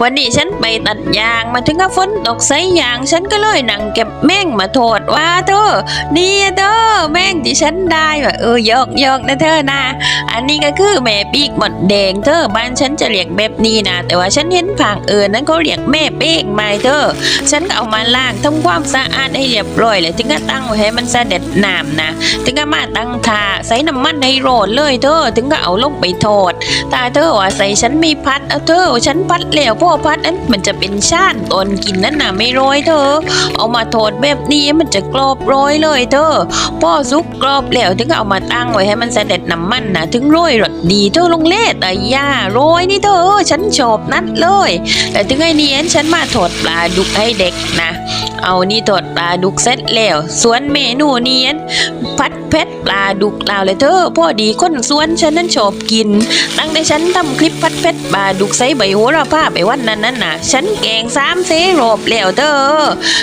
วันนี้ฉันไปตัดยางมาถึงกับฝนตกใส่ยางฉันก็เลยนั่งเก็บแม่งมาโทษว่าเธอนี่เธอแม่งที่ฉันได้ว่าเออยกยกนะเธอนะอันนี้ก็คือแม่ปีกหมดแดงเธอบ้านฉันจะเรียกแบบนี้นะแต่ว่าฉันเห็นผังเอินนั้นเขาเรียกแม่เป้งไม่เธอฉันก็เอามาล้างทำความสะอาดให้เรียบร้อยเลยถึงก็ตั้งไว้ให้มันเสด็จน้ำนะถึงก็มาตั้งทาใส่น้ำมันให้โรดเลยเธอถึงก็เอาลงไปโทษตาเธอว่าใส่ฉันมีพัดเอาเธอฉันพัดแล้วพ่อพัดนั้นมันจะเป็นชาติตอนกินนั่นน่ะไม่โรยเธอ เอามาโทษแบบนี้มันจะกรอบโรยเลยเธอพ่อซุกกรอบแล้วถึงเอามาตั้งไว้ให้มันเสด็จน้ำมันนะถึงโรยรสดีเธอลงเล่แต่ย่าโรยนี่เธอฉันชอบนัดเลย แต่ถึงไอ้เนียนฉันมาโทษปลาดุกให้เด็กนะ เอานี่โทษปลาดุกเสร็จแล้ว ส่วนเมนูเนียนพัดเพชรปลาดุกลาวเลยเธอพ่อดีคนสวนฉันนั้นชอบกิน ตั้งแต่ฉันทำคลิปพัดเพชรปลาดุกใส่ใบโหระพาไปวันนั้นนั่นน่ะ ฉันแกงสามเซรอบแล้วเธอ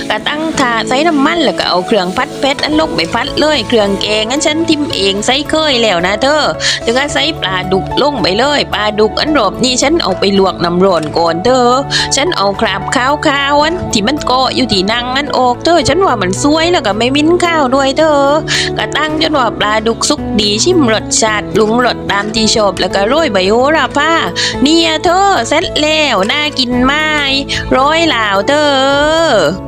กะตั้งถาใส่น้ำมันแล้วก็เอาเครื่องพัดเพชรอันลงไปพัดเลยเครื่องแกงอันฉันทิมเองใส่เคยแล้วนะเธอถึงก็ใส่ปลาดุกลงไปเลยปลาดุกอันรอบนี้ฉันเอาไปลวกน้ำร้อนก่อนเธอฉันเอาคราบขาวขาวๆอันที่มันเกาะอยู่ที่นังมันออกเธอฉันว่ามันสวยแล้วก็ไม่มิ้นข้าวด้วยเธอกะตั้งจนว่าปลาดุกสุกดีชิมรสชาติลุงรสตามที่ชอบแล้วก็โรยใบโหระพาเนี่ยเธอเสร็จแล้วน่ากินไหมร้อยเหล่าเธอ